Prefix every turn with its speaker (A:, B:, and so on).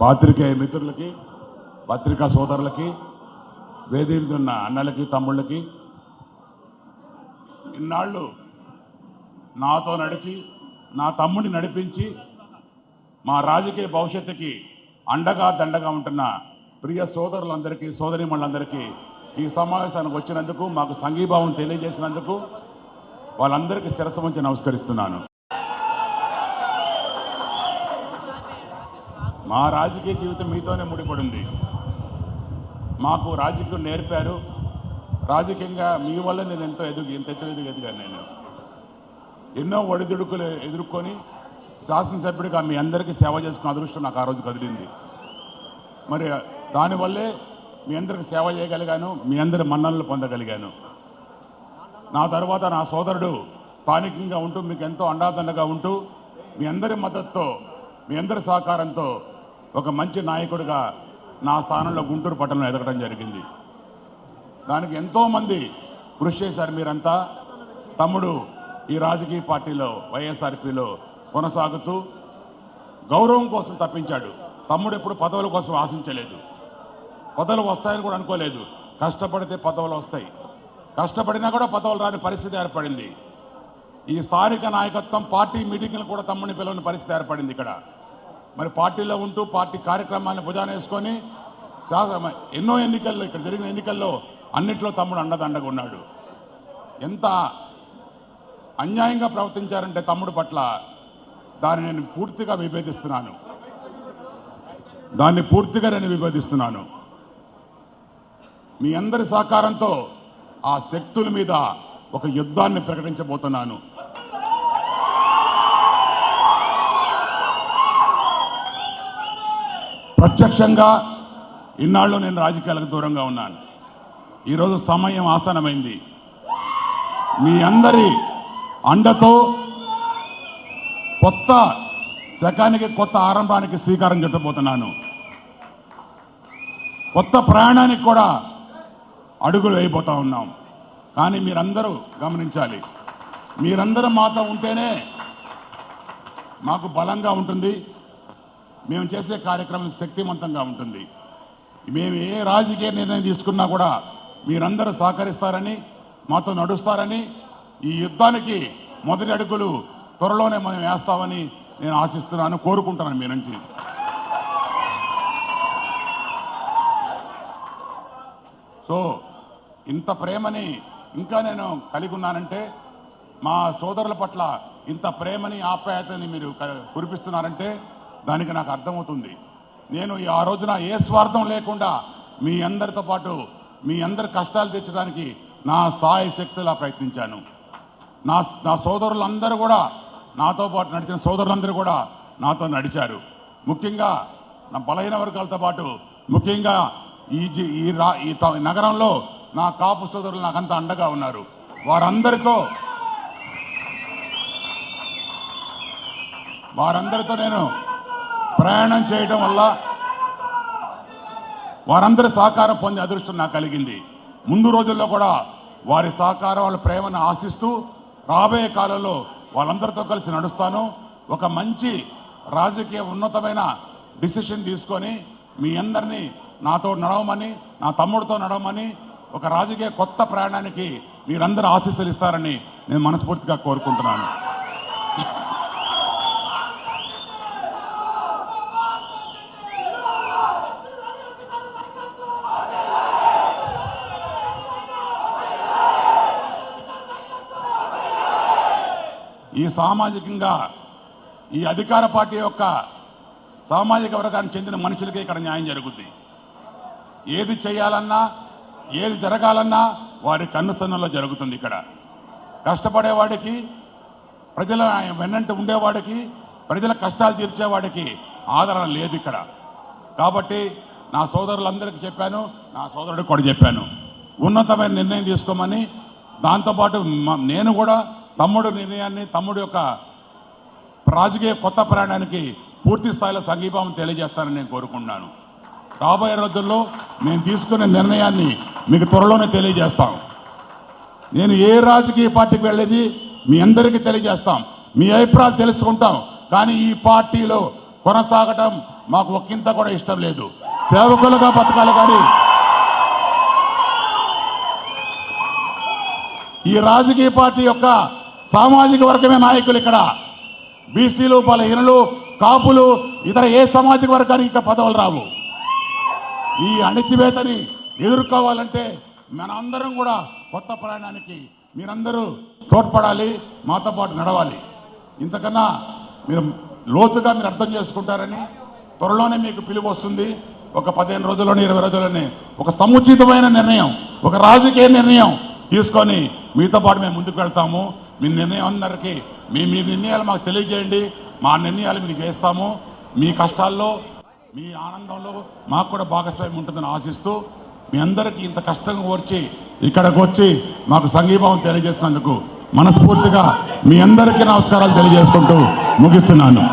A: పాత్రికేయ మిత్రులకి పత్రికా సోదరులకి వేదిక ఉన్న అన్నలకి తమ్ముళ్ళకి ఇన్నాళ్ళు నాతో నడిచి నా తమ్ముడిని నడిపించి మా రాజకీయ భవిష్యత్తుకి అండగా దండగా ఉంటున్న ప్రియ సోదరులందరికీ సోదరిమణులందరికీ ఈ సమావేశానికి వచ్చినందుకు మాకు సంఘీభావం తెలియజేసినందుకు వాళ్ళందరికీ శిరస్సు నమస్కరిస్తున్నాను. మా రాజకీయ జీవితం మీతోనే ముడిపడింది. మాకు రాజకీయం నేర్పారు. రాజకీయంగా మీ వల్ల నేను ఎంతో ఎదుగు ఎంత ఎత్తు ఎదుగు ఎదిగాను నేను. ఎన్నో ఒడిదుడుకులు ఎదుర్కొని శాసనసభ్యుడిగా మీ అందరికీ సేవ చేసుకున్న అదృష్టం నాకు ఆ రోజు కదిలింది. మరి దానివల్లే మీ అందరికి సేవ చేయగలిగాను మీ అందరి మన్ననలు పొందగలిగాను. నా తర్వాత నా సోదరుడు స్థానికంగా ఉంటూ మీకు ఎంతో అండాదండగా ఉంటూ మీ అందరి మద్దతుతో మీ అందరి సహకారంతో ఒక మంచి నాయకుడిగా నా స్థానంలో గుంటూరు పట్టణంలో ఎదగడం జరిగింది. దానికి ఎంతోమంది కృషి చేశారు మీరంతా. తమ్ముడు ఈ రాజకీయ పార్టీలో వైఎస్ఆర్పీలో కొనసాగుతూ గౌరవం కోసం తప్పించాడు. తమ్ముడు ఎప్పుడు పదవుల కోసం ఆశించలేదు. పదవులు వస్తాయని కూడా అనుకోలేదు. కష్టపడితే పదవులు వస్తాయి. కష్టపడినా కూడా పదవులు రాని పరిస్థితి ఏర్పడింది. ఈ స్థానిక నాయకత్వం పార్టీ మీటింగ్లు కూడా తమ్ముడిని పిలవని పరిస్థితి ఏర్పడింది ఇక్కడ. మరి పార్టీలో ఉంటూ పార్టీ కార్యక్రమాన్ని భుజాన వేసుకొని ఎన్నో ఎన్నికల్లో ఇక్కడ జరిగిన ఎన్నికల్లో అన్నిట్లో తమ్ముడు అండదండగా ఉన్నాడు. ఎంత అన్యాయంగా ప్రవర్తించారంటే తమ్ముడు పట్ల దాన్ని నేను పూర్తిగా విభేదిస్తున్నాను. దాన్ని పూర్తిగా నేను విభేదిస్తున్నాను. మీ అందరి సహకారంతో ఆ శక్తుల మీద ఒక యుద్ధాన్ని ప్రకటించబోతున్నాను. ప్రత్యక్షంగా ఇన్నాళ్ళు నేను రాజకీయాలకు దూరంగా ఉన్నాను. ఈరోజు సమయం ఆసనమైంది. మీ అందరి అండతో కొత్త శకానికి కొత్త ఆరంభానికి శ్రీకారం చుట్టబోతున్నాను. కొత్త ప్రయాణానికి కూడా అడుగులు వేయబోతా ఉన్నాం. కానీ మీరందరూ గమనించాలి. మీరందరూ మాతో ఉంటేనే మాకు బలంగా ఉంటుంది. మేము చేసే కార్యక్రమం శక్తివంతంగా ఉంటుంది. మేము ఏ రాజకీయ నిర్ణయం తీసుకున్నా కూడా మీరందరూ సహకరిస్తారని మాతో నడుస్తారని ఈ యుద్ధానికి మొదటి అడుగులు త్వరలోనే మనం వేస్తామని నేను ఆశిస్తున్నాను కోరుకుంటున్నాను మీ నుంచి. సో ఇంత ప్రేమని ఇంకా నేను కలిగి ఉన్నానంటే మా సోదరుల పట్ల ఇంత ప్రేమని ఆప్యాయతని మీరు క- కురిపిస్తున్నారంటే దానికి నాకు అర్థమవుతుంది. నేను ఈ ఆ రోజున ఏ స్వార్థం లేకుండా మీ అందరితో పాటు మీ అందరి కష్టాలు తెచ్చడానికి నా సాయ శక్తులా ప్రయత్నించాను. నా నా సోదరులందరూ కూడా నాతో పాటు నడిచిన సోదరులందరూ కూడా నాతో నడిచారు. ముఖ్యంగా నా బలహీన వర్గాలతో పాటు ముఖ్యంగా ఈ ఈ రా ఈ నగరంలో నా కాపు సోదరులు నాకంత అండగా ఉన్నారు. వారందరితో వారందరితో నేను ప్రయాణం చేయడం వల్ల వారందరి సహకారం పొందే అదృష్టం నాకు కలిగింది. ముందు రోజుల్లో కూడా వారి సహకారం వాళ్ళ ప్రేమను ఆశిస్తూ రాబోయే కాలంలో వాళ్ళందరితో కలిసి నడుస్తాను. ఒక మంచి రాజకీయ ఉన్నతమైన డిసిషన్ తీసుకొని మీ అందరినీ నాతో నడవమని నా తమ్ముడితో నడవమని ఒక రాజకీయ కొత్త ప్రయాణానికి మీరందరూ ఆశీస్సులు ఇస్తారని నేను మనస్ఫూర్తిగా కోరుకుంటున్నాను. ఈ సామాజికంగా ఈ అధికార పార్టీ యొక్క సామాజిక వర్గానికి చెందిన మనుషులకే ఇక్కడ న్యాయం జరుగుద్ది. ఏది చేయాలన్నా ఏది జరగాలన్నా వారి కన్నుసన్నులో జరుగుతుంది ఇక్కడ. కష్టపడేవాడికి ప్రజల వెన్నంటి ఉండేవాడికి ప్రజల కష్టాలు తీర్చేవాడికి ఆదరణ లేదు ఇక్కడ. కాబట్టి నా సోదరులందరికీ చెప్పాను నా సోదరుడికి కూడా చెప్పాను. ఉన్నతమైన నిర్ణయం తీసుకోమని దాంతోపాటు నేను కూడా తమ్ముడు నిర్ణయాన్ని తమ్ముడు యొక్క రాజకీయ కొత్త ప్రయాణానికి పూర్తి స్థాయిలో సంఘీభావం తెలియజేస్తానని నేను కోరుకుంటున్నాను. రాబోయే రోజుల్లో మేము తీసుకునే నిర్ణయాన్ని మీకు త్వరలోనే తెలియజేస్తాం. నేను ఏ రాజకీయ పార్టీకి వెళ్ళేది మీ అందరికీ తెలియజేస్తాం. మీ అభిప్రాయాలు తెలుసుకుంటాం. కానీ ఈ పార్టీలో కొనసాగటం మాకు ఒక్కింత కూడా ఇష్టం లేదు. సేవకులుగా బతకాలి కానీ ఈ రాజకీయ పార్టీ యొక్క సామాజిక వర్గమే నాయకులు ఇక్కడ. బీసీలు బలహీనులు కాపులు ఇతర ఏ సామాజిక వర్గానికి ఇంకా పదవులు రావు. ఈ అణిచివేతని ఎదుర్కోవాలంటే మనందరం కూడా కొత్త ప్రయాణానికి మీరందరూ తోడ్పడాలి మాతో పాటు నడవాలి. ఇంతకన్నా మీరు లోతుగా మీరు అర్థం చేసుకుంటారని త్వరలోనే మీకు పిలుపు వస్తుంది. ఒక పదిహేను రోజుల్లోనే ఇరవై రోజుల్లోనే ఒక సముచితమైన నిర్ణయం ఒక రాజకీయ నిర్ణయం తీసుకొని మీతో పాటు మేము ముందుకు వెళ్తాము. మీ నిర్ణయం అందరికీ. మీ మీ నిర్ణయాలు మాకు తెలియజేయండి. మా నిర్ణయాలు మీకు వేస్తాము. మీ కష్టాల్లో మీ ఆనందంలో మాకు కూడా భాగస్వామ్యం ఉంటుందని ఆశిస్తూ మీ అందరికీ ఇంత కష్టంగా వచ్చి ఇక్కడికి వచ్చి మాకు సంఘీభావం తెలియజేసినందుకు మనస్ఫూర్తిగా మీ అందరికీ నమస్కారాలు తెలియజేసుకుంటూ ముగిస్తున్నాను.